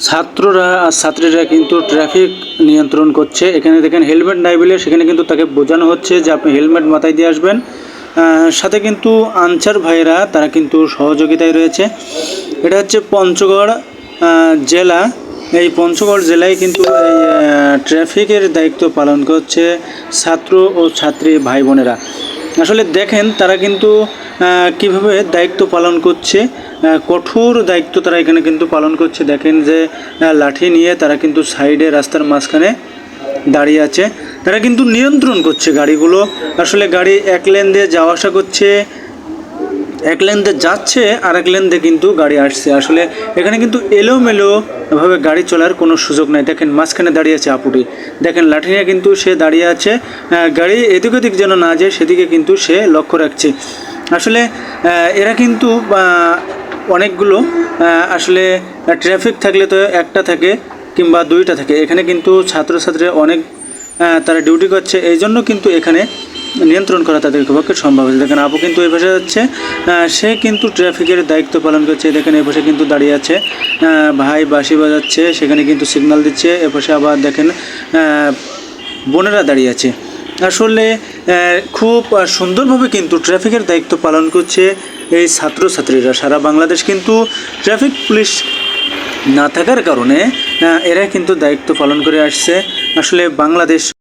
ছাত্ররা আর ছাত্রীরা কিন্তু ট্রাফিক নিয়ন্ত্রণ করছে। এখানে দেখেন হেলমেট নাই বলে সেখানে কিন্তু তাকে বোঝানো হচ্ছে যে আপনি হেলমেট মাথায় দিয়ে আসবেন। সাথে কিন্তু আনসার ভাইরা তারা কিন্তু সহযোগিতায় রয়েছে। এটা হচ্ছে পঞ্চগড় জেলা। এই পঞ্চগড় জেলায় কিন্তু এই ট্রাফিকের দায়িত্ব পালন করছে ছাত্র ও ছাত্রী ভাই বোনেরা আসলে দেখেন, তারা কিন্তু কীভাবে দায়িত্ব পালন করছে কঠোর দায়িত্ব তারা এখানে কিন্তু পালন করছে। দেখেন যে লাঠি নিয়ে তারা কিন্তু সাইডে রাস্তার মাঝখানে দাঁড়িয়ে আছে। তারা কিন্তু নিয়ন্ত্রণ করছে গাড়িগুলো। আসলে গাড়ি এক লেন দিয়ে যাওয়া আসা করছে, এক লেন দিয়ে যাচ্ছে আর এক লেন দিয়ে কিন্তু গাড়ি আসছে। আসলে এখানে কিন্তু এলোমেলো ভাবে গাড়ি চলার কোনো সুযোগ নাই। দেখেন মাঝখানে দাঁড়িয়ে আছে আপুটি। দেখেন লাঠি নিয়ে কিন্তু সে দাঁড়িয়ে আছে। গাড়ি এদিক ওদিক যেন না যায়, সেদিকে কিন্তু সে লক্ষ্য রাখছে। আসলে এরা কিন্তু অনেকগুলো আসলে ট্রাফিক থাকলে তো একটা থাকে কিংবা দুইটা থাকে। এখানে কিন্তু ছাত্রছাত্রীরা অনেক তারা ডিউটি করছে। এই জন্য কিন্তু এখানে নিয়ন্ত্রণ করা তাদের পক্ষে সম্ভব হয়েছে। দেখেন, আপু কিন্তু এই পাশে যাচ্ছে সে কিন্তু ট্রাফিকের দায়িত্ব পালন করছে। দেখেন এই পাশে কিন্তু দাঁড়িয়ে আছে। ভাই বাঁশি বাজাচ্ছে। সেখানে কিন্তু সিগন্যাল দিচ্ছে। এ পাশে আবার দেখেন বোনেরা দাঁড়িয়ে আছে। আসলে খুব সুন্দরভাবে কিন্তু ট্রাফিকের দায়িত্ব পালন করছে এই ছাত্রছাত্রীরা। সারা বাংলাদেশ কিন্তু ট্রাফিক পুলিশ না থাকার কারণে এরা কিন্তু দায়িত্ব পালন করে আসছে। আসলে বাংলাদেশ